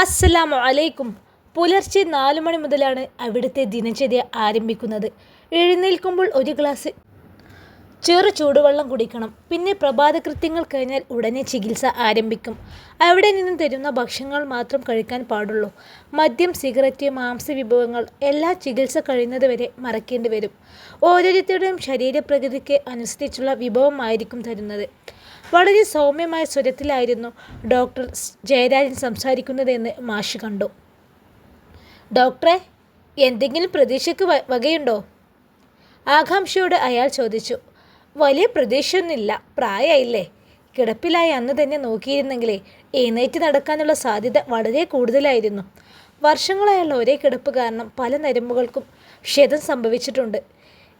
അസ്സലാമു അലൈക്കും. പുലർച്ചെ നാല് മണി മുതലാണ് അവിടുത്തെ ദിനചര്യ ആരംഭിക്കുന്നത്. എഴുന്നേൽക്കുമ്പോൾ ഒരു ഗ്ലാസ് ചെറു ചൂടുവെള്ളം കുടിക്കണം. പിന്നെ പ്രഭാതകൃത്യങ്ങൾ കഴിഞ്ഞാൽ ഉടനെ ചികിത്സ ആരംഭിക്കും. അവിടെ നിന്നും തരുന്ന ഭക്ഷണങ്ങൾ മാത്രം കഴിക്കാൻ പാടുള്ളൂ. മദ്യം സിഗരറ്റ് മാംസവിഭവങ്ങൾ എല്ലാ ചികിത്സ കഴിയുന്നത് വരെ മറക്കേണ്ടി വരും. ഓരോരുത്തരുടെയും ശരീരപ്രകൃതിക്ക് അനുസരിച്ചുള്ള വിഭവമായിരിക്കും തരുന്നത്. വളരെ സൗമ്യമായ സ്വരത്തിലായിരുന്നു ഡോക്ടർ ജയരാജൻ സംസാരിക്കുന്നതെന്ന് മാഷ് കണ്ടു. ഡോക്ടറെ എന്തെങ്കിലും പ്രതീക്ഷയ്ക്ക് വകയുണ്ടോ? ആകാംക്ഷയോട് അയാൾ ചോദിച്ചു. വലിയ പ്രതീക്ഷയൊന്നുമില്ല പ്രായമായില്ലേ കിടപ്പിലായി അന്ന് തന്നെ നോക്കിയിരുന്നെങ്കിലേ എഴുന്നേറ്റ് നടക്കാനുള്ള സാധ്യത വളരെ കൂടുതലായിരുന്നു. വർഷങ്ങളായുള്ള ഒരേ കിടപ്പ് കാരണം പല നരമ്പുകൾക്കും ക്ഷതം സംഭവിച്ചിട്ടുണ്ട്.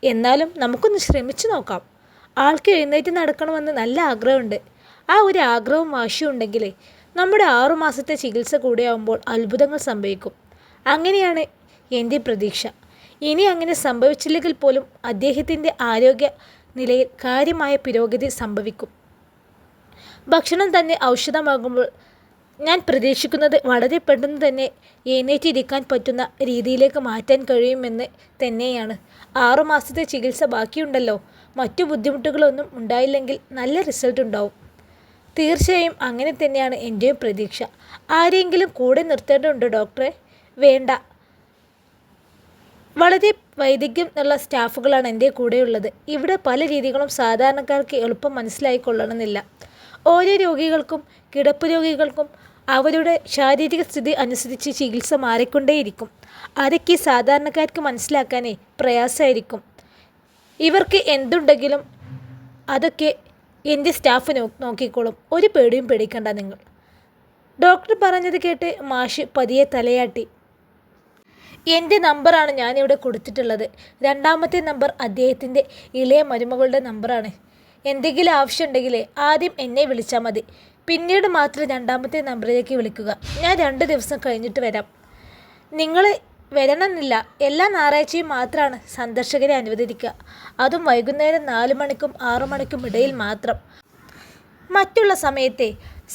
എന്നാലും നമുക്കൊന്ന് ശ്രമിച്ചു നോക്കാം. ആൾക്ക് എഴുന്നേറ്റ് നടക്കണമെന്ന് നല്ല ആഗ്രഹമുണ്ട്. ആ ഒരു ആഗ്രഹവും വാശിയും ഉണ്ടെങ്കിലേ നമ്മുടെ ആറുമാസത്തെ ചികിത്സ കൂടെയാവുമ്പോൾ അത്ഭുതങ്ങൾ സംഭവിക്കും. അങ്ങനെയാണ് എന്റെ പ്രതീക്ഷ. ഇനി അങ്ങനെ സംഭവിച്ചില്ലെങ്കിൽ പോലും അദ്ദേഹത്തിന്റെ ആരോഗ്യ നിലയിൽ കാര്യമായ പുരോഗതി സംഭവിക്കും. ഭക്ഷണം തന്നെ ഔഷധമാകുമ്പോൾ ഞാൻ പ്രതീക്ഷിക്കുന്നത് വളരെ പെട്ടെന്ന് തന്നെ എഴുന്നേറ്റിരിക്കാൻ പറ്റുന്ന രീതിയിലേക്ക് മാറ്റാൻ കഴിയുമെന്ന് തന്നെയാണ്. ആറുമാസത്തെ ചികിത്സ ബാക്കിയുണ്ടല്ലോ. മറ്റു ബുദ്ധിമുട്ടുകളൊന്നും ഉണ്ടായില്ലെങ്കിൽ നല്ല റിസൾട്ട് ഉണ്ടാവും. തീർച്ചയായും അങ്ങനെ തന്നെയാണ് എന്റെയും പ്രതീക്ഷ. ആരെങ്കിലും കൂടെ നിർത്തേണ്ടതുണ്ടോ ഡോക്ടറെ വേണ്ട. വളരെ വൈദഗ്ധ്യം ഉള്ള സ്റ്റാഫുകളാണ് എന്റെ കൂടെയുള്ളത്. ഇവിടെ പല രീതികളും സാധാരണക്കാർക്ക് എളുപ്പം മനസ്സിലായിക്കൊള്ളണമെന്നില്ല ഓരോ രോഗികൾക്കും കിടപ്പ് രോഗികൾക്കും അവരുടെ ശാരീരിക സ്ഥിതി അനുസരിച്ച് ചികിത്സ മാറിക്കൊണ്ടേയിരിക്കും. അതൊക്കെ സാധാരണക്കാർക്ക് മനസ്സിലാക്കാനേ പ്രയാസമായിരിക്കും. ഇവർക്ക് എന്തുണ്ടെങ്കിലും അതൊക്കെ എന്റെ സ്റ്റാഫ് നോക്കിക്കോളും. ഒരു പേടിയും പേടിക്കണ്ട നിങ്ങൾ. ഡോക്ടർ പറഞ്ഞത് കേട്ട് മാഷ് പതിയെ തലയാട്ടി. എന്റെ നമ്പറാണ് ഞാനിവിടെ കൊടുത്തിട്ടുള്ളത്. രണ്ടാമത്തെ നമ്പർ അദ്ദേഹത്തിന്റെ ഇളയ മരുമകളുടെ നമ്പറാണ്. എന്തെങ്കിലും ആവശ്യമുണ്ടെങ്കിൽ ആദ്യം എന്നെ വിളിച്ചാൽ മതി. പിന്നീട് മാത്രം രണ്ടാമത്തെ നമ്പറിലേക്ക് വിളിക്കുക. ഞാൻ രണ്ട് ദിവസം കഴിഞ്ഞിട്ട് വരാം. നിങ്ങൾ വരണമെന്നില്ല. എല്ലാ ഞായറാഴ്ചയും മാത്രമാണ് സന്ദർശകരെ അനുവദിക്കുക. അതും വൈകുന്നേരം നാല് മണിക്കും ആറു മണിക്കും ഇടയിൽ മാത്രം. മറ്റുള്ള സമയത്തെ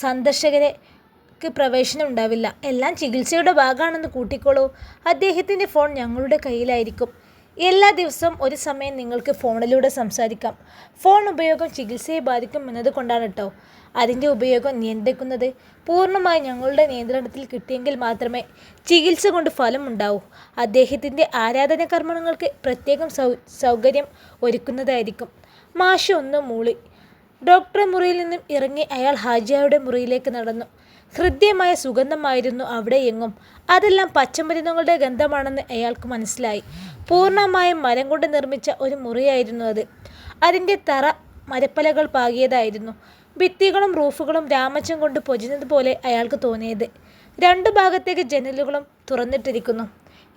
സന്ദർശകരെ പ്രവേശനം ഉണ്ടാവില്ല. എല്ലാം ചികിത്സയുടെ ഭാഗമാണെന്ന് കൂട്ടിക്കോളൂ. അദ്ദേഹത്തിന്റെ ഫോൺ ഞങ്ങളുടെ കയ്യിലായിരിക്കും. എല്ലാ ദിവസവും ഒരു സമയം നിങ്ങൾക്ക് ഫോണിലൂടെ സംസാരിക്കാം. ഫോൺ ഉപയോഗം ചികിത്സയെ ബാധിക്കും എന്നതുകൊണ്ടാണ് കേട്ടോ. അതിന്റെ ഉപയോഗം നിയന്ത്രിക്കുന്നത് പൂർണമായി ഞങ്ങളുടെ നിയന്ത്രണത്തിൽ കിട്ടിയെങ്കിൽ മാത്രമേ ചികിത്സ കൊണ്ട് ഫലമുണ്ടാവൂ. അദ്ദേഹത്തിന്റെ ആരാധന കർമ്മങ്ങൾക്ക് പ്രത്യേകം സൗ സൗകര്യം ഒരുക്കുന്നതായിരിക്കും. മാഷ് ഒന്ന് മൂളി. ഡോക്ടറെ മുറിയിൽ നിന്നും ഇറങ്ങി അയാൾ ഹാജിയയുടെ മുറിയിലേക്ക് നടന്നു. ഹൃദ്യമായ സുഗന്ധമായിരുന്നു അവിടെ എങ്ങും. അതെല്ലാം പച്ചമരുന്നുകളുടെ ഗന്ധമാണെന്ന് അയാൾക്ക് മനസ്സിലായി. പൂർണമായും മരം കൊണ്ട് നിർമ്മിച്ച ഒരു മുറിയായിരുന്നു അത്. അതിന്റെ തറ മരപ്പലകൾ പാകിയതായിരുന്നു. ഭിത്തികളും റൂഫുകളും രാമച്ചം കൊണ്ട് പൊജിഞ്ഞതുപോലെ അയാൾക്ക് തോന്നിയത്. രണ്ടു ഭാഗത്തേക്ക് ജനലുകളും തുറന്നിട്ടിരിക്കുന്നു.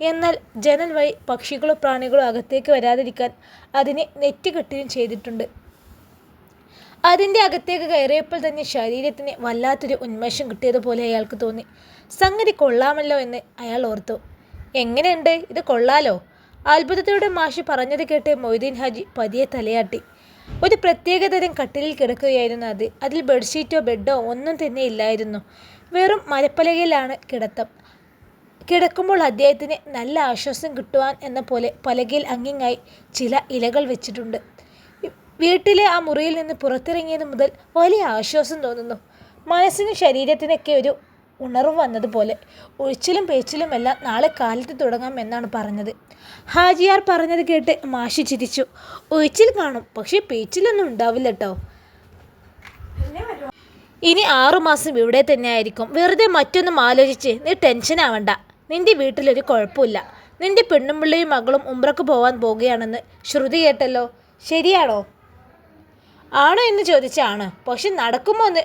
എന്നാൽ ജനൽ വഴി പക്ഷികളോ പ്രാണികളോ അകത്തേക്ക് വരാതിരിക്കാൻ അതിനെ നെറ്റ് കെട്ടുകയും ചെയ്തിട്ടുണ്ട്. അതിന്റെ അകത്തേക്ക് കയറിയപ്പോൾ തന്നെ ശരീരത്തിന് വല്ലാത്തൊരു ഉന്മേഷം കിട്ടിയതുപോലെ അയാൾക്ക് തോന്നി. സംഗതി കൊള്ളാമല്ലോ എന്ന് അയാൾ ഓർത്തു. എങ്ങനെയുണ്ട്? ഇത് കൊള്ളാലോ? അത്ഭുതത്തോടെ മാഷി പറഞ്ഞത് കേട്ട് മൊയ്തീൻ ഹാജി പതിയെ തലയാട്ടി. ഒരു പ്രത്യേകതരം കട്ടിലിൽ കിടക്കുകയായിരുന്നു അത്. അതിൽ ബെഡ്ഷീറ്റോ ബെഡോ ഒന്നും തന്നെ ഇല്ലായിരുന്നു. വെറും മരപ്പലകയിലാണ് കിടത്തം. കിടക്കുമ്പോൾ അദ്ദേഹത്തിന് നല്ല ആശ്വാസം കിട്ടുവാൻ എന്ന പോലെ പലകയിൽ അങ്ങിങ്ങായി ചില ഇലകൾ വെച്ചിട്ടുണ്ട്. വീട്ടിലെ ആ മുറിയിൽ നിന്ന് പുറത്തിറങ്ങിയത് മുതൽ വലിയ ആശ്വാസം തോന്നുന്നു. മനസ്സിനും ശരീരത്തിനൊക്കെ ഒരു ഉണർവ് വന്നതുപോലെ ഒഴിച്ചിലും പേച്ചിലും എല്ലാം നാളെ കാലത്ത് തുടങ്ങാം എന്നാണ് പറഞ്ഞത്. ഹാജിയാർ പറഞ്ഞത് കേട്ട് മാഷി ചിരിച്ചു. ഒഴിച്ചിൽ കാണും പക്ഷേ പേച്ചിലൊന്നും ഉണ്ടാവില്ല കേട്ടോ ഇനി ആറുമാസം ഇവിടെ തന്നെ ആയിരിക്കും. വെറുതെ മറ്റൊന്നും ആലോചിച്ച് നീ ടെൻഷൻ ആവണ്ട. നിന്റെ വീട്ടിലൊരു കുഴപ്പമില്ല. നിന്റെ പെണ്ണും പിള്ളയും മകളും ഉമ്രക്ക് പോവാൻ പോവുകയാണെന്ന് ശ്രുതി കേട്ടല്ലോ. ശരിയാണോ? ആണോ എന്ന് ചോദിച്ചാണ്. പക്ഷെ നടക്കുമോ എന്ന്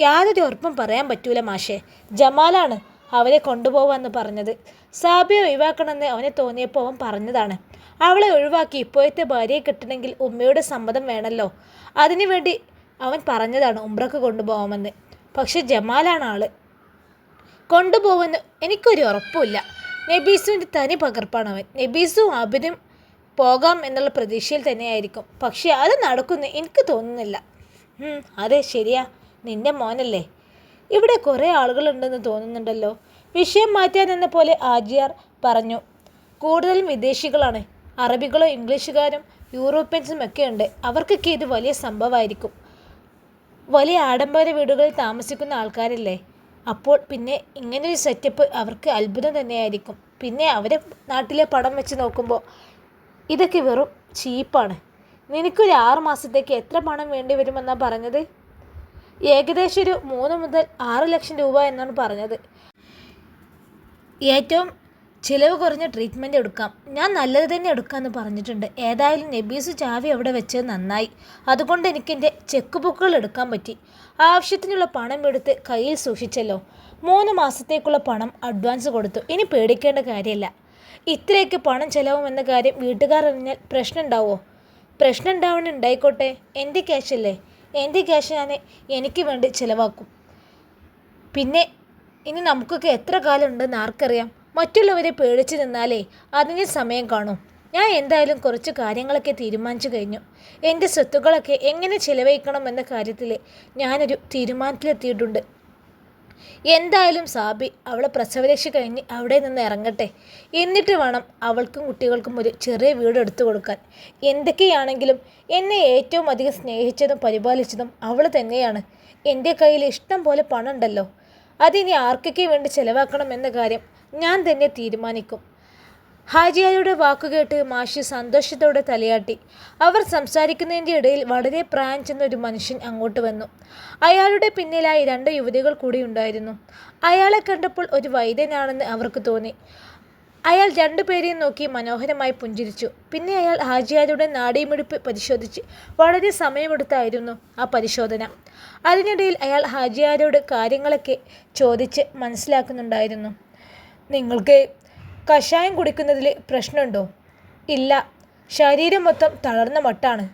യാതൊരു ഉറപ്പും പറയാൻ പറ്റൂല മാഷേ. ജമാലാണ് അവരെ കൊണ്ടുപോവാന്ന് പറഞ്ഞത്. സാബിയെ ഒഴിവാക്കണമെന്ന് അവനെ തോന്നിയപ്പോൾ അവൻ പറഞ്ഞതാണ്. അവളെ ഒഴിവാക്കി ഇപ്പോഴത്തെ ഭാര്യയെ കിട്ടണമെങ്കിൽ ഉമ്മയുടെ സമ്മതം വേണമല്ലോ അതിനുവേണ്ടി അവൻ പറഞ്ഞതാണ് ഉംറക്ക് കൊണ്ടുപോകാമെന്ന് പക്ഷെ ജമാലാണ് ആൾ. കൊണ്ടുപോകുമെന്ന് എനിക്കൊരു ഉറപ്പുമില്ല. നബീസുവിന്റെ തനി പകർപ്പാണ് അവൻ. നബീസും അബിനും പോകാം എന്നുള്ള പ്രതീക്ഷയിൽ തന്നെയായിരിക്കും. പക്ഷേ അത് നടക്കുമെന്ന് എനിക്ക് തോന്നുന്നില്ല. അതെ ശരിയാ. നിന്റെ മോനല്ലേ? ഇവിടെ കുറേ ആളുകളുണ്ടെന്ന് തോന്നുന്നുണ്ടല്ലോ. വിഷയം മാറ്റാൻ എന്ന പോലെ ആജിയാർ പറഞ്ഞു. കൂടുതലും വിദേശികളാണ്. അറബികളോ ഇംഗ്ലീഷുകാരും യൂറോപ്യൻസും ഒക്കെ ഉണ്ട്. അവർക്കൊക്കെ ഇത് വലിയ സംഭവമായിരിക്കും. വലിയ ആഡംബര വീടുകളിൽ താമസിക്കുന്ന ആൾക്കാരല്ലേ? അപ്പോൾ പിന്നെ ഇങ്ങനൊരു സെറ്റപ്പ് അവർക്ക് അത്ഭുതം തന്നെയായിരിക്കും. പിന്നെ അവരെ നാട്ടിലെ പടം വെച്ച് നോക്കുമ്പോൾ ഇതൊക്കെ വെറും ചീപ്പാണ്. നിനക്കൊരു ആറ് മാസത്തേക്ക് എത്ര പണം വേണ്ടി വരുമെന്നാണ് പറഞ്ഞത്? ഏകദേശം ഒരു മൂന്ന് മുതൽ ആറ് ലക്ഷം രൂപ എന്നാണ് പറഞ്ഞത്. ഏറ്റവും ചിലവ് കുറഞ്ഞ ട്രീറ്റ്മെന്റ് എടുക്കാം. ഞാൻ നല്ലത് തന്നെ എടുക്കാമെന്ന് പറഞ്ഞിട്ടുണ്ട്. ഏതായാലും നബീസ് ചാവി അവിടെ വെച്ചത് നന്നായി. അതുകൊണ്ട് എനിക്ക് എന്റെ ചെക്ക് ബുക്കുകൾ എടുക്കാൻ പറ്റി. ആവശ്യത്തിനുള്ള പണം എടുത്ത് കയ്യിൽ സൂക്ഷിച്ചല്ലോ. മൂന്ന് മാസത്തേക്കുള്ള പണം അഡ്വാൻസ് കൊടുത്തു. ഇനി പേടിക്കേണ്ട കാര്യമില്ല ഇത്രയൊക്കെ പണം ചെലവുമെന്ന കാര്യം വീട്ടുകാർ അറിഞ്ഞാൽ പ്രശ്നം ഉണ്ടാവുമോ പ്രശ്നം ഉണ്ടാവണ ഉണ്ടായിക്കോട്ടെ. എന്റെ ക്യാഷല്ലേ എന്റെ ക്യാഷ് ഞാൻ എനിക്ക് വേണ്ടി ചിലവാക്കും. പിന്നെ ഇനി നമുക്കൊക്കെ എത്ര കാലം ഉണ്ടെന്ന് ആർക്കറിയാം? മറ്റുള്ളവരെ പേടിച്ച് നിന്നാലേ അതിന് സമയം കാണും. ഞാൻ എന്തായാലും കുറച്ച് കാര്യങ്ങളൊക്കെ തീരുമാനിച്ചു കഴിഞ്ഞു. എന്റെ സ്വത്തുക്കളൊക്കെ എങ്ങനെ ചിലവഴിക്കണം എന്ന കാര്യത്തിൽ ഞാനൊരു തീരുമാനത്തിലെത്തിയിട്ടുണ്ട്. എന്തായാലും സാബി അവളെ പ്രസവരക്ഷ കഴിഞ്ഞ് അവിടെ നിന്ന് ഇറങ്ങട്ടെ. എന്നിട്ട് വേണം അവൾക്കും കുട്ടികൾക്കും ഒരു ചെറിയ വീട് എടുത്തു കൊടുക്കാൻ. എന്തൊക്കെയാണെങ്കിലും എന്നെ ഏറ്റവും അധികം സ്നേഹിച്ചതും പരിപാലിച്ചതും അവൾ തന്നെയാണ്. എന്റെ കയ്യിൽ ഇഷ്ടം പോലെ പണമുണ്ടല്ലോ. അതിനി ആർക്കൊക്കെ വേണ്ടി ചിലവാക്കണം എന്ന കാര്യം ഞാൻ തന്നെ തീരുമാനിക്കും. ഹാജിയായുടെ വാക്കുകേട്ട് മാഷി സന്തോഷത്തോടെ തലയാട്ടി. അവർ സംസാരിക്കുന്നതിന്റെ ഇടയിൽ വളരെ പ്രായം മനുഷ്യൻ അങ്ങോട്ട് വന്നു. അയാളുടെ പിന്നിലായി രണ്ട് യുവതികൾ കൂടി ഉണ്ടായിരുന്നു. അയാളെ കണ്ടപ്പോൾ ഒരു വൈദ്യനാണെന്ന് അവർക്ക് തോന്നി. അയാൾ രണ്ടുപേരെയും നോക്കി മനോഹരമായി പുഞ്ചിരിച്ചു. പിന്നെ അയാൾ ഹാജിയാരുടെ നാടിമിടിപ്പ് പരിശോധിച്ച് വളരെ സമയമെടുത്തായിരുന്നു ആ പരിശോധന. അതിനിടയിൽ അയാൾ ഹാജിയാരോട് കാര്യങ്ങളൊക്കെ ചോദിച്ച് മനസ്സിലാക്കുന്നുണ്ടായിരുന്നു. നിങ്ങൾക്ക് കഷായം കുടിക്കുന്നതിൽ പ്രശ്നമുണ്ടോ? ഇല്ല. ശരീരം മൊത്തം തളർന്ന മട്ടാണ്.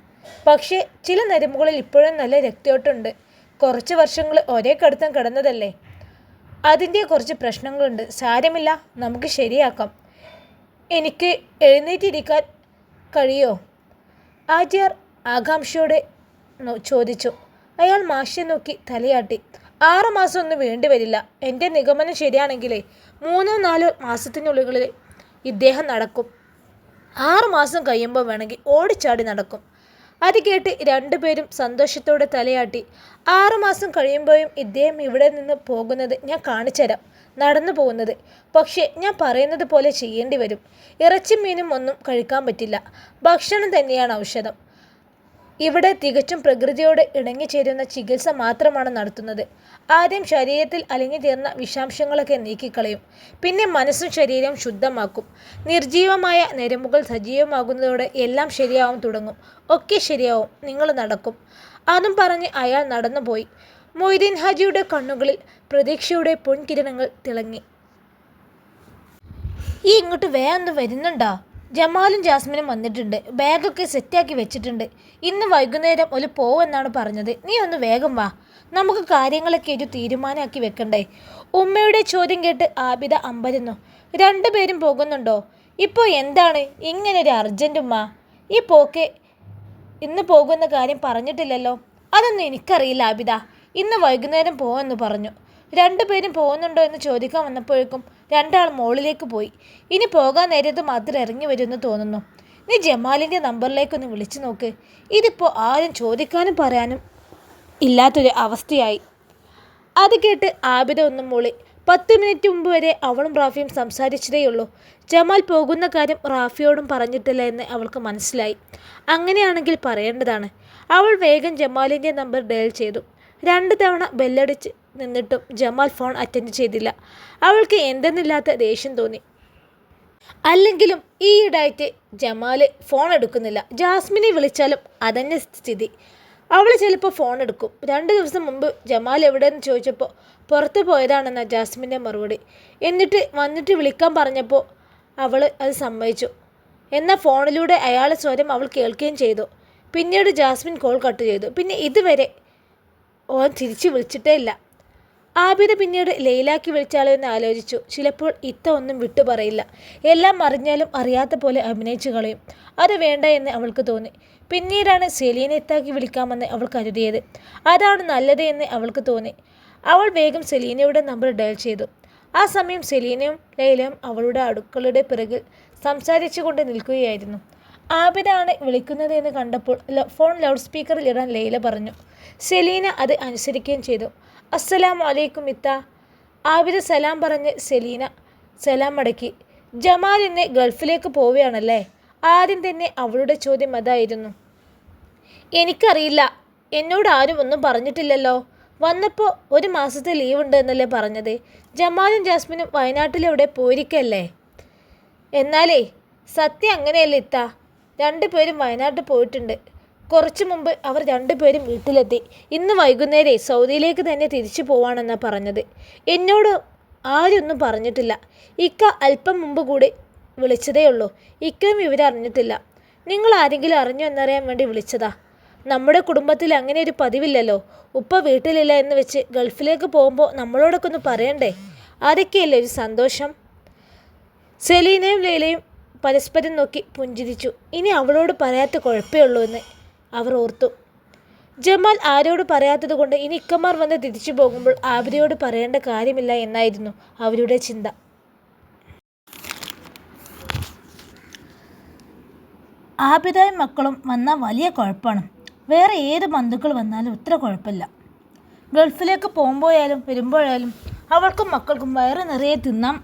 പക്ഷേ ചില നരമ്പുകളിൽ ഇപ്പോഴും നല്ല രക്തയോട്ടമുണ്ട് കുറച്ച് വർഷങ്ങൾ ഒരേ കടുത്തം കിടന്നതല്ലേ? അതിന്റെ കുറച്ച് പ്രശ്നങ്ങളുണ്ട്. സാരമില്ല. നമുക്ക് ശരിയാക്കാം. എനിക്ക് എഴുന്നേറ്റിരിക്കാൻ കഴിയോ? ആചാർ ആകാംക്ഷയോടെ ചോദിച്ചു. അയാൾ മാഷെ നോക്കി തലയാട്ടി. ആറ് മാസം ഒന്നും വേണ്ടി വരില്ല. എന്റെ നിഗമനം ശരിയാണെങ്കിലേ മൂന്നോ നാലോ മാസത്തിനുള്ളിൽ ഇദ്ദേഹം നടക്കും. ആറ് മാസം കഴിയുമ്പോൾ വേണമെങ്കിൽ ഓടിച്ചാടി നടക്കും. അത് കേട്ട് രണ്ടുപേരും സന്തോഷത്തോടെ തലയാട്ടി. ആറുമാസം കഴിയുമ്പോഴും ഇദ്ദേഹം ഇവിടെ നിന്ന് പോകുന്നത് ഞാൻ കാണിച്ചുതരാം. നടന്നു പോകുന്നത്. പക്ഷേ ഞാൻ പറയുന്നത് പോലെ ചെയ്യേണ്ടി വരും. ഇറച്ചി മീനും ഒന്നും കഴിക്കാൻ പറ്റില്ല. ഭക്ഷണം തന്നെയാണ് ഔഷധം. ഇവിടെ തികച്ചും പ്രകൃതിയോട് ഇണങ്ങിച്ചേരുന്ന ചികിത്സ മാത്രമാണ് നടത്തുന്നത്. ആദ്യം ശരീരത്തിൽ അലിഞ്ഞു തീർന്ന വിഷാംശങ്ങളൊക്കെ നീക്കിക്കളയും. പിന്നെ മനസ്സും ശരീരവും ശുദ്ധമാക്കും. നിർജീവമായ നരമ്പുകൾ സജീവമാകുന്നതോടെ എല്ലാം ശരിയാവും തുടങ്ങും. ഒക്കെ ശരിയാവും. നിങ്ങൾ നടക്കും. അതും പറഞ്ഞ് അയാൾ നടന്നുപോയി. മൊയ്തീൻ ഹാജിയുടെ കണ്ണുകളിൽ പ്രതീക്ഷയുടെ പൊൻകിരണങ്ങൾ തിളങ്ങി. ഈ ഇങ്ങോട്ട് വേഗം വരുന്നുണ്ടോ? ജമാലും ജാസ്മിനും വന്നിട്ടുണ്ട്. ബാഗൊക്കെ സെറ്റാക്കി വെച്ചിട്ടുണ്ട്. ഇന്ന് വൈകുന്നേരം ഒരു പോവെന്നാണ് പറഞ്ഞത്. നീ ഒന്ന് വേഗം വാ. നമുക്ക് കാര്യങ്ങളൊക്കെ ഒരു തീരുമാനമാക്കി വെക്കണ്ടേ? ഉമ്മയുടെ ചോദ്യം കേട്ട് ആബിദ അമ്പരുന്നു. രണ്ടുപേരും പോകുന്നുണ്ടോ? ഇപ്പോൾ എന്താണ്? ഇങ്ങനെ ഒരു അർജന്റ് ഉമ്മ. ഈ പോക്ക് ഇന്ന് പോകുന്ന കാര്യം പറഞ്ഞിട്ടില്ലല്ലോ. അതൊന്നും എനിക്കറിയില്ല ആബിദ. ഇന്ന് വൈകുന്നേരം പോവെന്ന് പറഞ്ഞു. രണ്ടുപേരും പോകുന്നുണ്ടോ എന്ന് ചോദിക്കാൻ വന്നപ്പോഴേക്കും രണ്ടാൾ മുകളിലേക്ക് പോയി. ഇനി പോകാൻ നേരത്ത് മാത്രം ഇറങ്ങി വരുമെന്ന് തോന്നുന്നു. നീ ജമാലിന്റെ നമ്പറിലേക്കൊന്ന് വിളിച്ചു നോക്ക്. ഇതിപ്പോൾ ആരും ചോദിക്കാനും പറയാനും ഇല്ലാത്തൊരു അവസ്ഥയായി. അത് കേട്ട് ആബിദ ഒന്നും മൂളി. പത്ത് മിനിറ്റ് മുമ്പ് വരെ അവളും റാഫിയും സംസാരിച്ചതേയുള്ളൂ ജമാൽ പോകുന്ന കാര്യം റാഫിയോടും പറഞ്ഞിട്ടില്ല എന്ന് അവൾക്ക് മനസ്സിലായി. അങ്ങനെയാണെങ്കിൽ പറയേണ്ടതാണ്. അവൾ വേഗം ജമാലിന്റെ നമ്പർ ഡയൽ ചെയ്തു. രണ്ട് തവണ ബെല്ലടിച്ച് നിന്നിട്ടും ജമാൽ ഫോൺ അറ്റൻഡ് ചെയ്തില്ല. അവൾക്ക് എന്തെന്നില്ലാത്ത ദേഷ്യം തോന്നി. അല്ലെങ്കിലും ഈയിടായിട്ട് ജമാൽ ഫോൺ എടുക്കുന്നില്ല. ജാസ്മിനെ വിളിച്ചാലും അതന്നെ സ്ഥിതി. അവൾ ചിലപ്പോൾ ഫോൺ എടുക്കും. രണ്ട് ദിവസം മുമ്പ് ജമാൽ എവിടെയെന്ന് ചോദിച്ചപ്പോൾ പുറത്ത് പോയതാണെന്ന ജാസ്മിന്റെ മറുപടി. എന്നിട്ട് വന്നിട്ട് വിളിക്കാൻ പറഞ്ഞപ്പോൾ അവൾ അത് സമ്മതിച്ചു. എന്നാൽ ഫോണിലൂടെ അയാളെ സ്വരം അവൾ കേൾക്കുകയും ചെയ്തു. പിന്നീട് ജാസ്മിൻ കോൾ കട്ട് ചെയ്തു. പിന്നെ ഇതുവരെ ഓൻ തിരിച്ചു വിളിച്ചിട്ടേ ഇല്ല. ആബിദ പിന്നീട് ലൈലാക്കി വിളിച്ചാലോ എന്ന് ആലോചിച്ചു. ചിലപ്പോൾ ഇത്ത ഒന്നും വിട്ടു പറയില്ല എല്ലാം അറിഞ്ഞാലും അറിയാത്ത പോലെ അഭിനയിച്ചു കളയും. അത് വേണ്ട എന്ന് അവൾക്ക് തോന്നി. പിന്നീടാണ് സെലീനെ ഇത്താക്കി വിളിക്കാമെന്ന് അവൾ കരുതിയത്. അതാണ് നല്ലത് എന്ന് അവൾക്ക് തോന്നി. അവൾ വേഗം സെലീനയുടെ നമ്പർ ഡയൽ ചെയ്തു. ആ സമയം സെലീനയും ലൈലയും അവളുടെ അടുക്കളയുടെ പിറകിൽ സംസാരിച്ചുകൊണ്ട് നിൽക്കുകയായിരുന്നു. ആബിദാണ് വിളിക്കുന്നത് എന്ന് കണ്ടപ്പോൾ ഫോൺ ലൗഡ് സ്പീക്കറിൽ ഇടാൻ ലൈല പറഞ്ഞു. സെലീന അത് അനുസരിക്കുകയും ചെയ്തു. അസ്സലാമു അലൈക്കും ഇത്ത ആവിധ സലാം പറഞ്ഞ് സെലീന സലാം മടക്കി ജമാൽ ഇന്ന് ഗൾഫിലേക്ക് പോവുകയാണല്ലേ? ആദ്യം തന്നെ അവളുടെ ചോദ്യം അതായിരുന്നു. എനിക്കറിയില്ല എന്നോട് ആരും ഒന്നും പറഞ്ഞിട്ടില്ലല്ലോ. വന്നപ്പോൾ ഒരു മാസത്തെ ലീവ് ഉണ്ട് എന്നല്ലേ പറഞ്ഞത്. ജമാലും ജാസ്മിനും വയനാട്ടിലെവിടെ പോയിരിക്കല്ലേ? എന്നാലേ സത്യം അങ്ങനെയല്ല ഇത്ത? രണ്ടുപേരും വയനാട്ടിൽ പോയിട്ടുണ്ട്. കുറച്ചു മുമ്പ് അവർ രണ്ടുപേരും വീട്ടിലെത്തി. ഇന്ന് വൈകുന്നേരം സൗദിയിലേക്ക് തന്നെ തിരിച്ചു പോവാണെന്നാണ് പറഞ്ഞത്. എന്നോട് ആരൊന്നും പറഞ്ഞിട്ടില്ല. ഇക്ക അല്പം മുമ്പ് കൂടി വിളിച്ചതേ ഉള്ളൂ. ഇക്കയും ഇവരറിഞ്ഞിട്ടില്ല നിങ്ങൾ ആരെങ്കിലും അറിഞ്ഞു എന്നറിയാൻ വേണ്ടി വിളിച്ചതാ. നമ്മുടെ കുടുംബത്തിൽ അങ്ങനെ ഒരു പതിവില്ലല്ലോ. ഉപ്പ വീട്ടിലില്ല എന്ന് വെച്ച് ഗൾഫിലേക്ക് പോകുമ്പോൾ നമ്മളോടൊക്കെ ഒന്ന് പറയണ്ടേ? അതൊക്കെയല്ലേ ഒരു സന്തോഷം? സെലീനയും ലീലയും പരസ്പരം നോക്കി പുഞ്ചിരിച്ചു. ഇനി അവളോട് പറയാത്ത കുഴപ്പമേ ഉള്ളൂ എന്ന് അവർ ഓർത്തു. ജമാൽ ആരോട് പറയാത്തത് കൊണ്ട് ഇനി ഇക്കമാർ വന്ന് തിരിച്ചു പോകുമ്പോൾ ആബിദയോട് പറയേണ്ട കാര്യമില്ല എന്നായിരുന്നു അവരുടെ ചിന്ത. ആബിദയും മക്കളും വന്നാൽ വലിയ കുഴപ്പമാണ്. വേറെ ഏത് ബന്ധുക്കൾ വന്നാലും ഇത്ര കുഴപ്പമില്ല. ഗൾഫിലേക്ക് പോകുമ്പോഴായാലും വരുമ്പോഴായാലും അവൾക്കും മക്കൾക്കും വയറ് നിറയെ തിന്നാൻ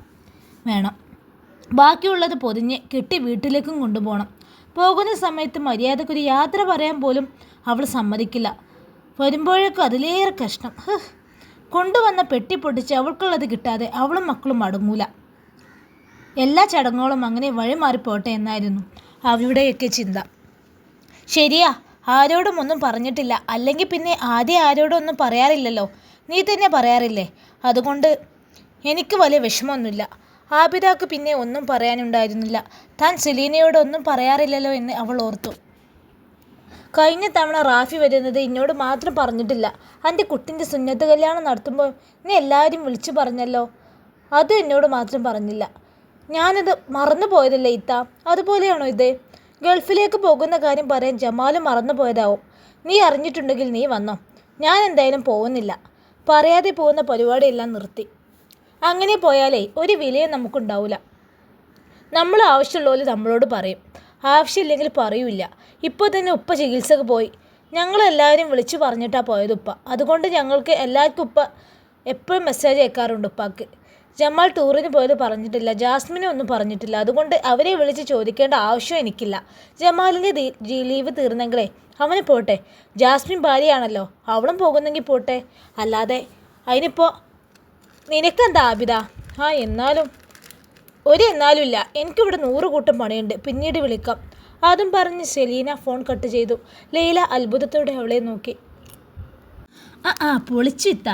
വേണം. ബാക്കിയുള്ളത് പൊതിഞ്ഞ് കെട്ടി വീട്ടിലേക്കും കൊണ്ടുപോകണം. പോകുന്ന സമയത്ത് മര്യാദക്കൊരു യാത്ര പറയാൻ പോലും അവൾ സമ്മതിക്കില്ല. വരുമ്പോഴേക്കും അതിലേറെ കഷ്ടം കൊണ്ടുവന്ന പെട്ടി പൊട്ടിച്ച് അവൾക്കുള്ളത് കിട്ടാതെ അവളും മക്കളും അടങ്ങൂല. എല്ലാ ചടങ്ങുകളും അങ്ങനെ വഴിമാറിപ്പോട്ടെ എന്നായിരുന്നു അവരുടെയൊക്കെ ചിന്ത. ശരിയാ ആരോടും ഒന്നും പറഞ്ഞിട്ടില്ല. അല്ലെങ്കിൽ പിന്നെ ആദ്യം ആരോടും ഒന്നും പറയാറില്ലല്ലോ. നീ തന്നെ പറയാറില്ലേ? അതുകൊണ്ട് എനിക്ക് വലിയ വിഷമമൊന്നുമില്ല. ആബിദാക്ക് പിന്നെ ഒന്നും പറയാനുണ്ടായിരുന്നില്ല. താൻ സെലീനയോട് ഒന്നും പറയാറില്ലല്ലോ എന്ന് അവൾ ഓർത്തു. കഴിഞ്ഞ തവണ റാഫി വരുന്നത് എന്നോട് മാത്രം പറഞ്ഞിട്ടില്ല. എന്റെ കുട്ടിന്റെ സുന്നത്ത് കല്യാണം നടത്തുമ്പോൾ നീ എല്ലാവരും വിളിച്ചു പറഞ്ഞല്ലോ. അത് എന്നോട് മാത്രം പറഞ്ഞില്ല. ഞാനത് മറന്നു പോയതല്ലേ ഇത്ത? അതുപോലെയാണോ ഇത്? ഗൾഫിലേക്ക് പോകുന്ന കാര്യം പറയാൻ ജമാലും മറന്നു പോയതാവും. നീ അറിഞ്ഞിട്ടുണ്ടെങ്കിൽ നീ വന്നോ. ഞാൻ എന്തായാലും പോകുന്നില്ല. പറയാതെ പോകുന്ന പരിപാടിയെല്ലാം നിർത്തി. അങ്ങനെ പോയാലേ ഒരു വിലയും നമുക്കുണ്ടാവില്ല നമ്മൾ ആവശ്യമുള്ളവർ നമ്മളോട് പറയും. ആവശ്യമില്ലെങ്കിൽ പറയൂല ഇപ്പോൾ തന്നെ ഉപ്പ ചികിത്സക്ക് പോയി. ഞങ്ങളെല്ലാവരും വിളിച്ചു പറഞ്ഞിട്ടാണ് പോയത് ഉപ്പ. അതുകൊണ്ട് ഞങ്ങൾക്ക് എല്ലാവർക്കും ഉപ്പ എപ്പോഴും മെസ്സേജ് അയക്കാറുണ്ട് ഉപ്പാക്ക്. ജമാൽ ടൂറിന് പോയത് പറഞ്ഞിട്ടില്ല. ജാസ്മിനെ ഒന്നും പറഞ്ഞിട്ടില്ല. അതുകൊണ്ട് അവരെ വിളിച്ച് ചോദിക്കേണ്ട ആവശ്യം എനിക്കില്ല. ജമാലിന്റെ ലീവ് തീർന്നെങ്കിലേ അവന് പോട്ടെ. ജാസ്മിൻ ഭാര്യയാണല്ലോ. അവളും പോകുന്നെങ്കിൽ പോട്ടെ. അല്ലാതെ അതിനിപ്പോൾ നിനക്കെന്താ ആബിദ ആ എന്നാലും. ഒരു എന്നാലുമില്ല. എനിക്കിവിടെ നൂറ് കൂട്ടം പണിയുണ്ട്. പിന്നീട് വിളിക്കാം. അതും പറഞ്ഞ് സെലീന ഫോൺ കട്ട് ചെയ്തു. ലൈല അത്ഭുതത്തോടെ അവളെ നോക്കി. ആ ആ പൊളിച്ചിത്ത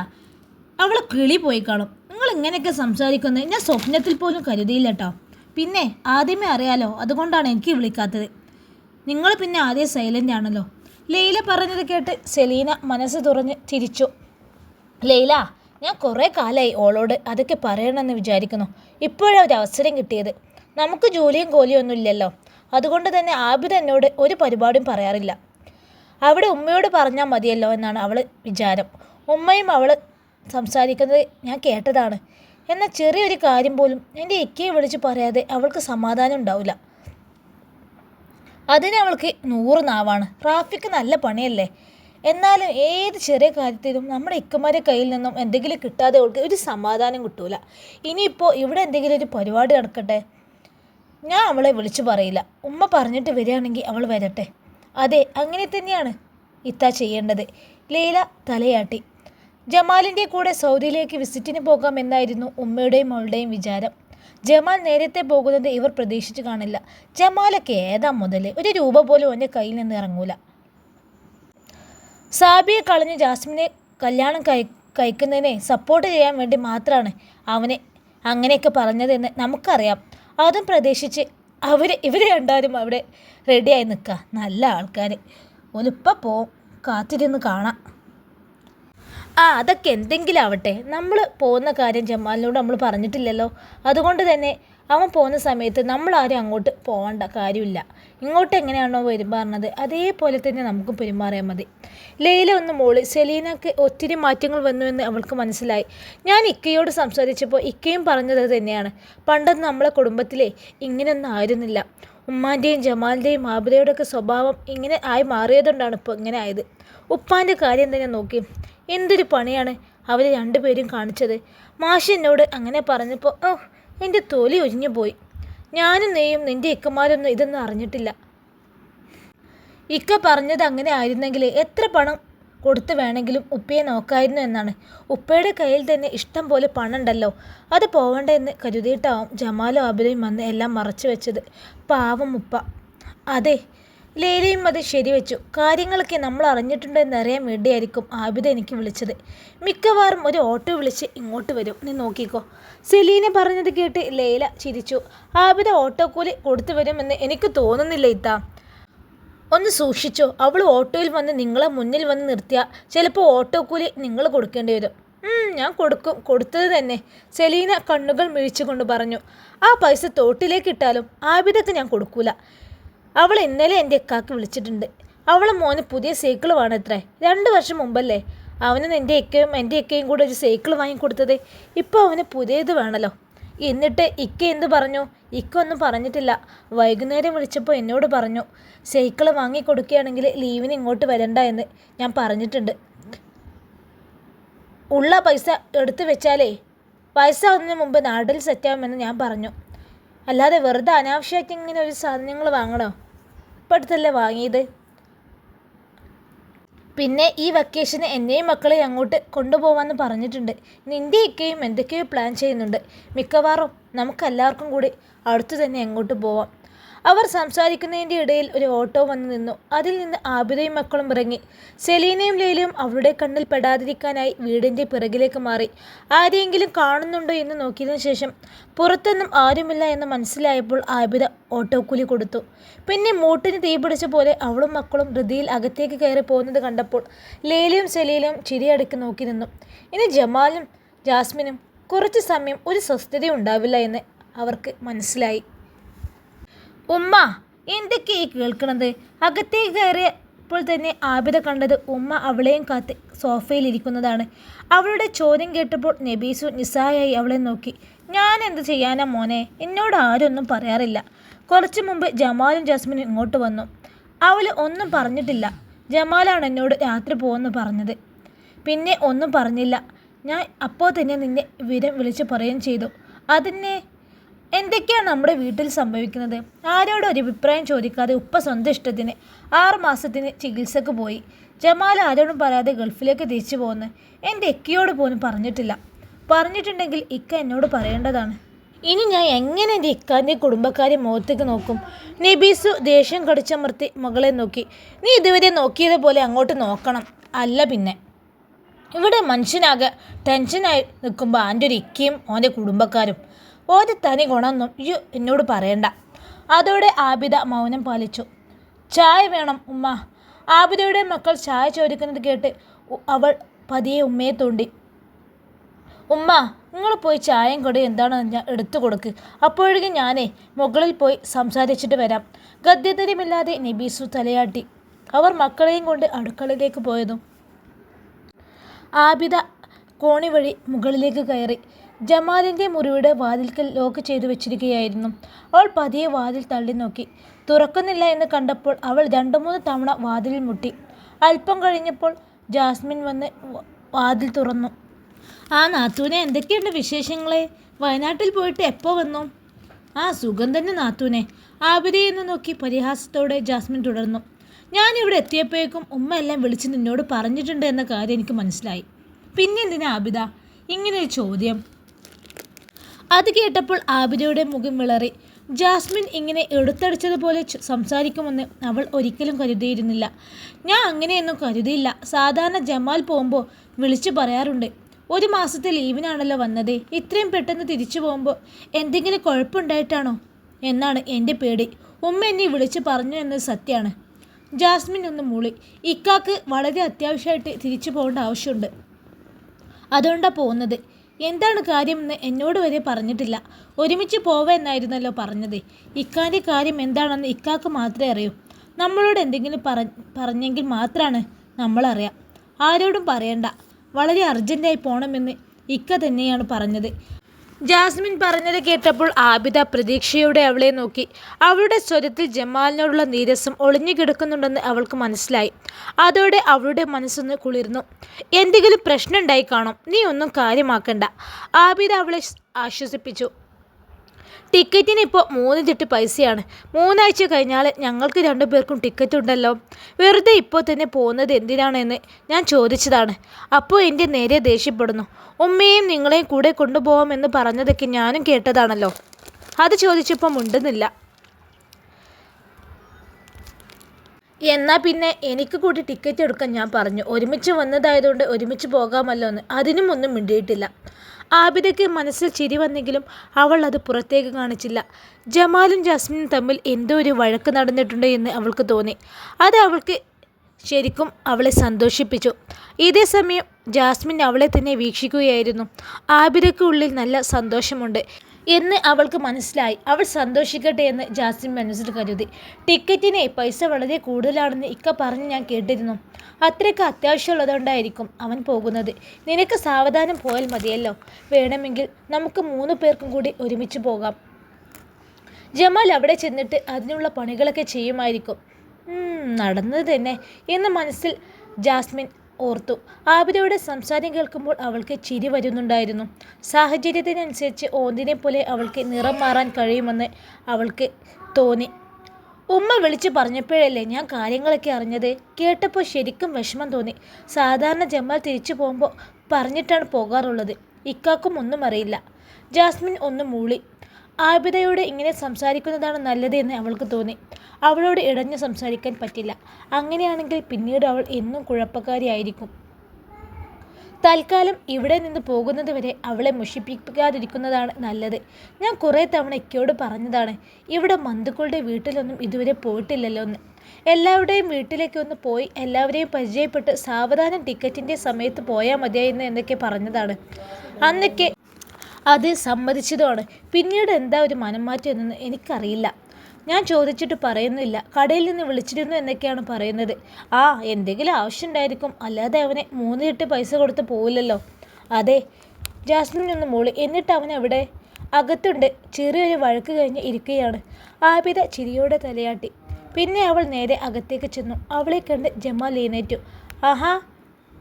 അവളെ കിളി പോയി കാണും. നിങ്ങൾ ഇങ്ങനെയൊക്കെ സംസാരിക്കുന്നത് ഞാൻ സ്വപ്നത്തിൽ പോലും കരുതിയില്ല കേട്ടോ പിന്നെ ആദ്യമേ അറിയാലോ അതുകൊണ്ടാണ് എനിക്ക് വിളിക്കാത്തത്. നിങ്ങൾ പിന്നെ ആദ്യം സൈലന്റ് ആണല്ലോ. ലൈല പറഞ്ഞത് കേട്ട് സെലീന മനസ്സ് തുറഞ്ഞ് തിരിച്ചു ലൈല ഞാൻ കുറേ കാലമായി ഓളോട് അതൊക്കെ പറയണമെന്ന് വിചാരിക്കുന്നു. ഇപ്പോഴാണ് ഒരു അവസരം കിട്ടിയത്. നമുക്ക് ജോലിയും കോലിയും ഒന്നും ഇല്ലല്ലോ. അതുകൊണ്ട് തന്നെ ആബിദ് എന്നോട് ഒരു പരിപാടിയും പറയാറില്ല. അവിടെ ഉമ്മയോട് പറഞ്ഞാൽ മതിയല്ലോ എന്നാണ് അവൾ വിചാരം. ഉമ്മയും അവൾ സംസാരിക്കുന്നത് ഞാൻ കേട്ടതാണ്. എന്നാൽ ചെറിയൊരു കാര്യം പോലും എന്റെ ഇക്കയെ വിളിച്ച് പറയാതെ അവൾക്ക് സമാധാനം ഉണ്ടാവില്ല. അതിന് അവൾക്ക് നൂറ് നാവാണ്. റാഫിക്ക് നല്ല പണിയല്ലേ? എന്നാലും ഏത് ചെറിയ കാര്യത്തിലും നമ്മുടെ ഇക്കമാരെ കയ്യിൽ നിന്നും എന്തെങ്കിലും കിട്ടാതെ അവൾക്ക് ഒരു സമാധാനം കിട്ടൂല. ഇനിയിപ്പോൾ ഇവിടെ എന്തെങ്കിലും ഒരു പരിപാടി നടക്കട്ടെ? ഞാൻ അവളെ വിളിച്ചു പറയില്ല. ഉമ്മ പറഞ്ഞിട്ട് വരികയാണെങ്കിൽ അവൾ വരട്ടെ. അതെ അങ്ങനെ തന്നെയാണ് ഇത്ത ചെയ്യേണ്ടത്. ലീല തലയാട്ടി. ജമാലിന്റെ കൂടെ സൗദിയിലേക്ക് വിസിറ്റിന് പോകാമെന്നായിരുന്നു ഉമ്മയുടെയും അവളുടെയും വിചാരം. ജമാൽ നേരത്തെ പോകുന്നത് ഇവർ പ്രതീക്ഷിച്ചു കാണില്ല. ജമാലൊക്കെ ഏതാ മുതൽ ഒരു രൂപ പോലും അവന്റെ കയ്യിൽ നിന്ന് ഇറങ്ങൂല. സാബിയെ കളഞ്ഞ് ജാസ്മിനെ കല്യാണം കഴി കഴിക്കുന്നതിനെ സപ്പോർട്ട് ചെയ്യാൻ വേണ്ടി മാത്രമാണ് അവനെ അങ്ങനെയൊക്കെ പറഞ്ഞതെന്ന് നമുക്കറിയാം. അതും പ്രതീക്ഷിച്ച് അവർ ഇവർ രണ്ടാരും അവിടെ റെഡിയായി നിൽക്കുക നല്ല ആൾക്കാർ ഒലിപ്പം പോവും കാത്തിരുന്ന് കാണാം. ആ അതൊക്കെ എന്തെങ്കിലും ആവട്ടെ. നമ്മൾ പോകുന്ന കാര്യം ജമാലിനോട് നമ്മൾ പറഞ്ഞിട്ടില്ലല്ലോ. അതുകൊണ്ട് തന്നെ അവൻ പോകുന്ന സമയത്ത് നമ്മൾ ആരും അങ്ങോട്ട് പോകേണ്ട കാര്യമില്ല. ഇങ്ങോട്ട് എങ്ങനെയാണോ പെരുമാറുന്നത് അതേപോലെ തന്നെ നമുക്ക് പെരുമാറിയാൽ മതി. ലൈല ഒന്ന് മോൾ സെലീനക്ക് ഒത്തിരി മാറ്റങ്ങൾ വന്നു എന്ന് അവൾക്ക് മനസ്സിലായി. ഞാൻ ഇക്കയോട് സംസാരിച്ചപ്പോൾ ഇക്കയും പറഞ്ഞത് തന്നെയാണ്. പണ്ടൊന്നും നമ്മളെ കുടുംബത്തിലെ ഇങ്ങനെയൊന്നും ആയിരുന്നില്ല. ഉമ്മാന്റെയും ജമാലിന്റെയും ആബിലയുടെയൊക്കെ സ്വഭാവം ഇങ്ങനെ ആയി മാറിയതുകൊണ്ടാണ് ഇപ്പോൾ ഇങ്ങനെ ആയത്. ഉപ്പാന്റെ കാര്യം തന്നെ നോക്കി. എന്തൊരു പണിയാണ് അവർ രണ്ടുപേരും കാണിച്ചത്. മാഷ് എന്നോട് അങ്ങനെ പറഞ്ഞപ്പോൾ ഓ എന്റെ തൊലി ഒഴിഞ്ഞു പോയി. ഞാനും നെയ്യും നിന്റെ ഇക്കമാരൊന്നും ഇതൊന്നും അറിഞ്ഞിട്ടില്ല. ഇക്ക പറഞ്ഞത് അങ്ങനെ ആയിരുന്നെങ്കിൽ എത്ര പണം കൊടുത്ത് വേണമെങ്കിലും ഉപ്പയെ നോക്കായിരുന്നു എന്നാണ്. ഉപ്പയുടെ കയ്യിൽ തന്നെ ഇഷ്ടം പോലെ പണുണ്ടല്ലോ അത് പോവണ്ട എന്ന് കരുതിയിട്ടാവും ജമാലും ആബിലയും വന്ന് എല്ലാം മറച്ചു വെച്ചത്. പാവം ഉപ്പ. അതെ ലേലയും അത് ശരിവെച്ചു. കാര്യങ്ങളൊക്കെ നമ്മൾ അറിഞ്ഞിട്ടുണ്ടോ എന്നറിയാൻ വേണ്ടിയായിരിക്കും ആബിദ എനിക്ക് വിളിച്ചത്. മിക്കവാറും ഒരു ഓട്ടോ വിളിച്ച് ഇങ്ങോട്ട് വരും. നീ നോക്കിക്കോ. സെലീന പറഞ്ഞത് കേട്ട് ലേല ചിരിച്ചു. ആബിദ ഓട്ടോ കൂലി കൊടുത്തു വരുമെന്ന് എനിക്ക് തോന്നുന്നില്ല ഇത്താ. ഒന്ന് സൂക്ഷിച്ചോ. അവൾ ഓട്ടോയിൽ വന്ന് നിങ്ങളെ മുന്നിൽ വന്ന് നിർത്തിയാൽ ചിലപ്പോൾ ഓട്ടോ കൂലി നിങ്ങൾ കൊടുക്കേണ്ടി വരും. ഞാൻ കൊടുക്കും. കൊടുത്തത് തന്നെ. സെലീന കണ്ണുകൾ മിഴിച്ചുകൊണ്ട് പറഞ്ഞു. ആ പൈസ തോട്ടിലേക്ക് ഇട്ടാലും ആബിദക്ക് ഞാൻ കൊടുക്കൂല. അവൾ ഇന്നലെ എന്റെ ഇക്കാക്ക് വിളിച്ചിട്ടുണ്ട്. അവളെ മോന് പുതിയ സൈക്കിൾ വേണത്രേ രണ്ട് വർഷം മുമ്പല്ലേ? അവന് എന്റെ ഇക്കയും എന്റെ ഇക്കയും കൂടെ ഒരു സൈക്കിൾ വാങ്ങിക്കൊടുത്തത് ഇപ്പോൾ അവന് പുതിയത് വേണമല്ലോ എന്നിട്ട് ഇക്ക എന്ത് പറഞ്ഞു? ഇക്ക ഒന്നും പറഞ്ഞിട്ടില്ല. വൈകുന്നേരം വിളിച്ചപ്പോൾ എന്നോട് പറഞ്ഞു സൈക്കിൾ വാങ്ങിക്കൊടുക്കുകയാണെങ്കിൽ ലീവിന് ഇങ്ങോട്ട് വരണ്ട എന്ന് ഞാൻ പറഞ്ഞിട്ടുണ്ട്. ഉള്ള പൈസ എടുത്തു വെച്ചാലേ പൈസ വന്നതിന് മുമ്പ് നാട്ടിൽ സെറ്റാവുമെന്ന് ഞാൻ പറഞ്ഞു. അല്ലാതെ വെറുതെ അനാവശ്യമായിട്ട് ഇങ്ങനെ ഒരു സാധനങ്ങൾ വാങ്ങണോ? ഇപ്പം അടുത്തല്ലേ വാങ്ങിയത്? പിന്നെ ഈ വെക്കേഷന് എന്നെയും മക്കളെ അങ്ങോട്ട് കൊണ്ടുപോകാമെന്ന് പറഞ്ഞിട്ടുണ്ട്. നിന്റെ ഇക്കയും എന്തൊക്കെയോ പ്ലാൻ ചെയ്യുന്നുണ്ട്. മിക്കവാറും നമുക്കെല്ലാവർക്കും കൂടി അടുത്തു തന്നെ അങ്ങോട്ട് പോവാം. അവർ സംസാരിക്കുന്നതിന്റെ ഇടയിൽ ഒരു ഓട്ടോ വന്നു നിന്നു. അതിൽ നിന്ന് ആബിദയും മക്കളും ഇറങ്ങി. സെലീനയും ലൈലയും അവരുടെ കണ്ണിൽ പെടാതിരിക്കാനായി വീടിന്റെ പിറകിലേക്ക് മാറി. ആരെയെങ്കിലും കാണുന്നുണ്ടോ എന്ന് നോക്കിയതിനു ശേഷം പുറത്തൊന്നും ആരുമില്ല എന്ന് മനസ്സിലായപ്പോൾ ആബിദ ഓട്ടോക്കൂലി കൊടുത്തു. പിന്നെ മൂട്ടിന് തീ പിടിച്ച പോലെ അവളും മക്കളും ധൃതിയിൽ അകത്തേക്ക് കയറി പോകുന്നത് കണ്ടപ്പോൾ ലേലയും സെലീലയും ചിരിയടക്കി നോക്കി നിന്നു. ഇനി ജമാലും ജാസ്മിനും കുറച്ച് സമയം ഒരു സ്വസ്ഥതയും ഉണ്ടാവില്ല എന്ന് അവർക്ക് മനസ്സിലായി. ഉമ്മ എന്തൊക്കെ ഈ കേൾക്കണത്? അകത്തേക്ക് കയറിയപ്പോൾ തന്നെ ആബിദ കണ്ടത് ഉമ്മ അവളെയും കാത്ത് സോഫയിലിരിക്കുന്നതാണ്. അവളുടെ ചോദ്യം കേട്ടപ്പോൾ നബീസു നിസ്സായായി അവളെ നോക്കി. ഞാൻ എന്ത് ചെയ്യാനാ മോനെ? എന്നോട് ആരൊന്നും പറയാറില്ല. കുറച്ചു മുമ്പ് ജമാലും ജാസ്മിനും ഇങ്ങോട്ട് വന്നു. അവൾ ഒന്നും പറഞ്ഞിട്ടില്ല. ജമാലാണ് എന്നോട് രാത്രി പോകുമെന്ന് പറഞ്ഞത്. പിന്നെ ഒന്നും പറഞ്ഞില്ല. ഞാൻ അപ്പോൾ തന്നെ നിന്നെ വിവരം വിളിച്ച് പറയുകയും ചെയ്തു. അതിനെ എന്തൊക്കെയാണ് നമ്മുടെ വീട്ടിൽ സംഭവിക്കുന്നത്? ആരോടും ഒരു അഭിപ്രായം ചോദിക്കാതെ ഉപ്പ സ്വന്തം ഇഷ്ടത്തിന് ആറ് മാസത്തിന് ചികിത്സക്ക് പോയി. ജമാൽ ആരോടും പറയാതെ ഗൾഫിലേക്ക് തിരിച്ചു പോകുന്നു എന്റെ എക്കിയോട് പോലും പറഞ്ഞിട്ടില്ല. പറഞ്ഞിട്ടുണ്ടെങ്കിൽ ഇക്ക എന്നോട് പറയേണ്ടതാണ്. ഇനി ഞാൻ എങ്ങനെ എന്റെ ഇക്കാന്റെ കുടുംബക്കാരെ മുഖത്തേക്ക് നോക്കും? നബീസു ദേഷ്യം കടിച്ചമർത്തി മകളെ നോക്കി. നീ ഇതുവരെ നോക്കിയതുപോലെ അങ്ങോട്ട് നോക്കണം. അല്ല പിന്നെ. ഇവിടെ മനുഷ്യനാകെ ടെൻഷനായി നിൽക്കുമ്പോൾ ആന്റെ ഒരു ഇക്കയും ഓന്റെ കുടുംബക്കാരും. ഓന്റെ തനി ഗുണമൊന്നും യു എന്നോട് പറയണ്ട. അതോടെ ആബിദ മൗനം പാലിച്ചു. ചായ വേണം ഉമ്മ. ആബിദയുടെ മക്കൾ ചായ ചോദിക്കുന്നത് കേട്ട് അവൾ പതിയെ ഉമ്മയെ തോണ്ടി. ഉമ്മ നിങ്ങൾ പോയി ചായയും കൂടെ എന്താണെന്ന് ഞാൻ എടുത്തു കൊടുക്ക്. അപ്പോഴേക്കും ഞാനേ മുകളിൽ പോയി സംസാരിച്ചിട്ട് വരാം. ഗദ്യതരമില്ലാതെ നബീസു തലയാട്ടി. അവർ മക്കളെയും കൊണ്ട് അടുക്കളയിലേക്ക് പോയതും ആബിദ കോണി വഴി മുകളിലേക്ക് കയറി. ജമാലിന്റെ മുറിവിടെ വാതിൽക്കൽ ലോക്ക് ചെയ്തു വെച്ചിരിക്കുകയായിരുന്നു. അവൾ പതിയെ വാതിൽ തള്ളി നോക്കി. തുറക്കുന്നില്ല എന്ന് കണ്ടപ്പോൾ അവൾ രണ്ടു മൂന്ന് തവണ വാതിലിൽ മുട്ടി. അല്പം കഴിഞ്ഞപ്പോൾ ജാസ്മിൻ വന്ന് വാതിൽ തുറന്നു. ആ നാത്തൂനെ എന്തൊക്കെയുണ്ട് വിശേഷങ്ങളെ? വയനാട്ടിൽ പോയിട്ട് എപ്പോൾ വന്നു? ആ സുഖം തന്നെ നാത്തൂനെ. എന്ന് നോക്കി പരിഹാസത്തോടെ ജാസ്മിൻ തുടർന്നു. ഞാൻ ഇവിടെ എത്തിയപ്പോഴേക്കും ഉമ്മ എല്ലാം വിളിച്ച് നിന്നോട് പറഞ്ഞിട്ടുണ്ട് എന്ന കാര്യം എനിക്ക് മനസ്സിലായി. പിന്നെന്തിനാ ആബിദ? ഇങ്ങനെ ഒരു ചോദ്യം. അത് കേട്ടപ്പോൾ ആബിരയുടെ മുഖം വിളറി. ജാസ്മിൻ ഇങ്ങനെ എടുത്തടിച്ചതുപോലെ സംസാരിക്കുമെന്ന് അവൾ ഒരിക്കലും കരുതിയിരുന്നില്ല. ഞാൻ അങ്ങനെയൊന്നും കരുതിയില്ല. സാധാരണ ജമാൽ പോകുമ്പോൾ വിളിച്ചു പറയാറുണ്ട്. ഒരു മാസത്തെ ലീവിനാണല്ലോ വന്നത്. ഇത്രയും പെട്ടെന്ന് തിരിച്ചു പോകുമ്പോൾ എന്തെങ്കിലും കുഴപ്പമുണ്ടായിട്ടാണോ? എന്നാണ് എന്റെ പേടി. ഉമ്മ എന്നെ വിളിച്ച് പറഞ്ഞു എന്നത് സത്യമാണ്. ജാസ്മിൻ ഒന്ന് മൂളി. ഇക്കാക്ക് വളരെ അത്യാവശ്യമായിട്ട് തിരിച്ചു പോകേണ്ട ആവശ്യമുണ്ട്. അതുകൊണ്ടാണ് പോകുന്നത്. എന്താണ് കാര്യമെന്ന് എന്നോട് വരെ പറഞ്ഞിട്ടില്ല. ഒരുമിച്ച് പോവെന്നായിരുന്നല്ലോ പറഞ്ഞത്. ഇക്കാന്റെ കാര്യം എന്താണെന്ന് ഇക്കാക്ക് മാത്രമേ അറിയൂ. നമ്മളോട് എന്തെങ്കിലും പറ പറഞ്ഞെങ്കിൽ മാത്രമാണ് നമ്മളറിയാം. ആരോടും പറയണ്ട. വളരെ അർജന്റായി പോകണമെന്ന് ഇക്ക തന്നെയാണ് പറഞ്ഞത്. ജാസ്മിൻ പറഞ്ഞത് കേട്ടപ്പോൾ ആബിദ പ്രതീക്ഷയോടെ അവളെ നോക്കി. അവളുടെ സ്വരത്തിൽ ജമാലിനോടുള്ള നീരസം ഒളിഞ്ഞു കിടക്കുന്നുണ്ടെന്ന് അവൾക്ക് മനസ്സിലായി. അതോടെ അവളുടെ മനസ്സൊന്ന് കുളിർന്നു. എന്തെങ്കിലും പ്രശ്നമുണ്ടായി കാണും. നീ ഒന്നും കാര്യമാക്കണ്ട. ആബിദ അവളെ ആശ്വസിപ്പിച്ചു. ടിക്കറ്റിന് ഇപ്പോൾ മൂന്ന് ചിട്ട് പൈസയാണ്. മൂന്നാഴ്ച കഴിഞ്ഞാൽ ഞങ്ങൾക്ക് രണ്ടു പേർക്കും ടിക്കറ്റ് ഉണ്ടല്ലോ വെറുതെ ഇപ്പോൾ തന്നെ പോകുന്നത് എന്തിനാണെന്ന് ഞാൻ ചോദിച്ചതാണ്. അപ്പോൾ എന്റെ നേരെ ദേഷ്യപ്പെടുന്നു. ഉമ്മയും നിങ്ങളെയും കൂടെ കൊണ്ടുപോകാമെന്ന് പറഞ്ഞതൊക്കെ ഞാനും കേട്ടതാണല്ലോ. അത് ചോദിച്ചപ്പോൾ മുണ്ടുന്നില്ല. എന്നാൽ പിന്നെ എനിക്ക് കൂടി ടിക്കറ്റ് എടുക്കാൻ ഞാൻ പറഞ്ഞു. ഒരുമിച്ച് വന്നതായതുകൊണ്ട് ഒരുമിച്ച് പോകാമല്ലോ എന്ന് അതിനും ഒന്നും മിണ്ടിയിട്ടില്ല. ആബിദയ്ക്ക് മനസ്സിൽ ചിരി വന്നെങ്കിലും അവൾ അത് പുറത്തേക്ക് കാണിച്ചില്ല. ജമാലും ജാസ്മിനും തമ്മിൽ എന്തോ ഒരു വഴക്ക് നടന്നിട്ടുണ്ട് എന്ന് അവൾക്ക് തോന്നി. അത് അവൾക്ക് ശരിക്കും അവളെ സന്തോഷിപ്പിച്ചു. ഇതേ സമയം ജാസ്മിൻ അവളെ തന്നെ വീക്ഷിക്കുകയായിരുന്നു. ആബിദയ്ക്ക് ഉള്ളിൽ നല്ല സന്തോഷമുണ്ട്. എന്ന് അവൾക്ക് മനസ്സിലായി. അവൾ സന്തോഷിക്കട്ടെ എന്ന് ജാസ്മിൻ മനസ്സിൽ കരുതി. ടിക്കറ്റിന് പൈസ വളരെ കൂടുതലാണെന്ന് ഇക്ക പറഞ്ഞ് ഞാൻ കേട്ടിരുന്നു. അത്രയ്ക്ക് അത്യാവശ്യമുള്ളതുകൊണ്ടായിരിക്കും അവൻ പോകുന്നത്. നിനക്ക് സാവധാനം പോയാൽ മതിയല്ലോ. വേണമെങ്കിൽ നമുക്ക് മൂന്ന് പേർക്കും കൂടി ഒരുമിച്ച് പോകാം. ജമാൽ അവിടെ ചെന്നിട്ട് അതിനുള്ള പണികളൊക്കെ ചെയ്യുമായിരിക്കും. നടന്നത് തന്നെ. എന്ന് മനസ്സിൽ ജാസ്മിൻ ഓർത്തു. ആബിദയുടെ സംസാരം കേൾക്കുമ്പോൾ അവൾക്ക് ചിരി വരുന്നുണ്ടായിരുന്നു. സാഹചര്യത്തിനനുസരിച്ച് ഓന്തിനെ പോലെ അവൾക്ക് നിറം മാറാൻ കഴിയുമെന്ന് അവൾക്ക് തോന്നി. ഉമ്മ വിളിച്ചു പറഞ്ഞപ്പോഴല്ലേ ഞാൻ കാര്യങ്ങളൊക്കെ അറിഞ്ഞത്? കേട്ടപ്പോൾ ശരിക്കും വിഷമം തോന്നി. സാധാരണ ജമാൽ തിരിച്ചു പോകുമ്പോൾ പറഞ്ഞിട്ടാണ് പോകാറുള്ളത്. ഇക്കാക്കും ഒന്നും അറിയില്ല. ജാസ്മിൻ ഒന്ന് മൂളി. ആബിദയോട് ഇങ്ങനെ സംസാരിക്കുന്നതാണ് നല്ലത് എന്ന് അവൾക്ക് തോന്നി. അവളോട് ഇടഞ്ഞു സംസാരിക്കാൻ പറ്റില്ല. അങ്ങനെയാണെങ്കിൽ പിന്നീട് അവൾ എന്നും കുഴപ്പക്കാരിയായിരിക്കും. തൽക്കാലം ഇവിടെ നിന്ന് പോകുന്നത് വരെ അവളെ മുഷിപ്പിക്കാതിരിക്കുന്നതാണ് നല്ലത്. ഞാൻ കുറേ തവണ ഇക്കയോട് പറഞ്ഞതാണ് ഇവിടെ മന്തുക്കളുടെ വീട്ടിലൊന്നും ഇതുവരെ പോയിട്ടില്ലല്ലോ എന്ന്. എല്ലാവരുടെയും വീട്ടിലേക്ക് ഒന്ന് പോയി എല്ലാവരെയും പരിചയപ്പെട്ട് സാവധാനം ടിക്കറ്റിന്റെ സമയത്ത് പോയാൽ മതിയായിരുന്നു എന്നൊക്കെ പറഞ്ഞതാണ്. അന്നൊക്കെ അത് സമ്മതിച്ചതുമാണ്. പിന്നീട് എന്താ ഒരു മനംമാറ്റം എന്നൊന്നും എനിക്കറിയില്ല. ഞാൻ ചോദിച്ചിട്ട് പറയുന്നില്ല. കടയിൽ നിന്ന് വിളിച്ചിരുന്നു എന്നൊക്കെയാണ് പറയുന്നത്. ആ എന്തെങ്കിലും ആവശ്യം ഉണ്ടായിരിക്കും അല്ലാതെ അവനെ മൂന്ന് ഇട്ട് പൈസ കൊടുത്ത് പോവില്ലല്ലോ. അതെ ജാസ്മിൻ ഒന്ന് മോളി. എന്നിട്ട് അവൻ അവിടെ അകത്തുണ്ട്. ചെറിയൊരു വഴക്ക് കഴിഞ്ഞ് ഇരിക്കുകയാണ്. ആബിദ ചിരിയോടെ തലയാട്ടി. പിന്നെ അവൾ നേരെ അകത്തേക്ക് ചെന്നു. അവളെ കണ്ട് ജമാൽ എഴുന്നേറ്റു. ആഹാ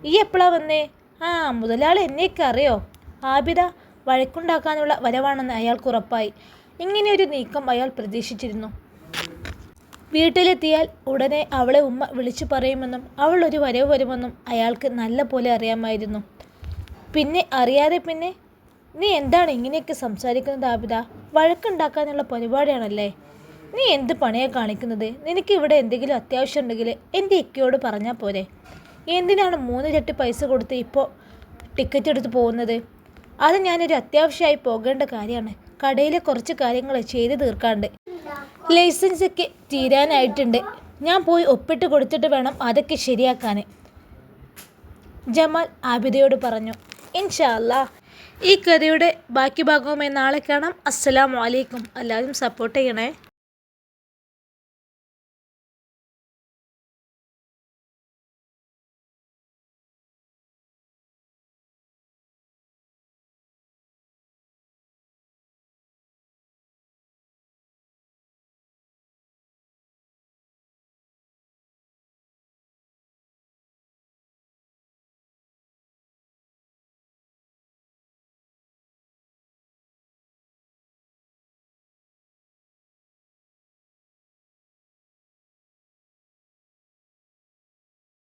ഈ എപ്പോഴാ വന്നേ? ആ മുതലാളി എന്നെയൊക്കെ അറിയോ? ആബിദ വഴക്കുണ്ടാക്കാനുള്ള വരവാണെന്ന് അയാൾക്ക് ഉറപ്പായി. ഇങ്ങനെയൊരു നീക്കം അയാൾ പ്രതീക്ഷിച്ചിരുന്നു. വീട്ടിലെത്തിയാൽ ഉടനെ അവളെ ഉമ്മ വിളിച്ചു പറയുമെന്നും അവൾ ഒരു വരവ് വരുമെന്നും അയാൾക്ക് നല്ല പോലെ അറിയാമായിരുന്നു. പിന്നെ അറിയാതെ പിന്നെ നീ എന്താണ് ഇങ്ങനെയൊക്കെ സംസാരിക്കുന്നത് ആബിദ? വഴക്കുണ്ടാക്കാനുള്ള പരിപാടിയാണല്ലേ? നീ എന്ത് പണിയാ കാണിക്കുന്നത്? നിനക്ക് ഇവിടെ എന്തെങ്കിലും അത്യാവശ്യം ഉണ്ടെങ്കിൽ എന്റെ ഇക്കയോട് പറഞ്ഞാൽ പോരെ. എന്തിനാണ് മൂന്ന് ചട്ടി പൈസ കൊടുത്ത് ഇപ്പോൾ ടിക്കറ്റ് എടുത്ത് പോകുന്നത്? അത് ഞാനൊരു അത്യാവശ്യമായി പോകേണ്ട കാര്യമാണ്. കടയിലെ കുറച്ച് കാര്യങ്ങൾ ചെയ്ത് തീർക്കാണ്ട്. ലൈസൻസ് ഒക്കെ തീരാനായിട്ടുണ്ട്. ഞാൻ പോയി ഒപ്പിട്ട് കൊടുത്തിട്ട് വേണം അതൊക്കെ ശരിയാക്കാൻ ജമാൽ ആബിദയോട് പറഞ്ഞു ഇൻഷാ അല്ലാ ഈ കഥയുടെ ബാക്കി ഭാഗവുമായി നാളെ കാണാം. അസ്സലാമു അലൈക്കും. എല്ലാവരും സപ്പോർട്ട് ചെയ്യണേ.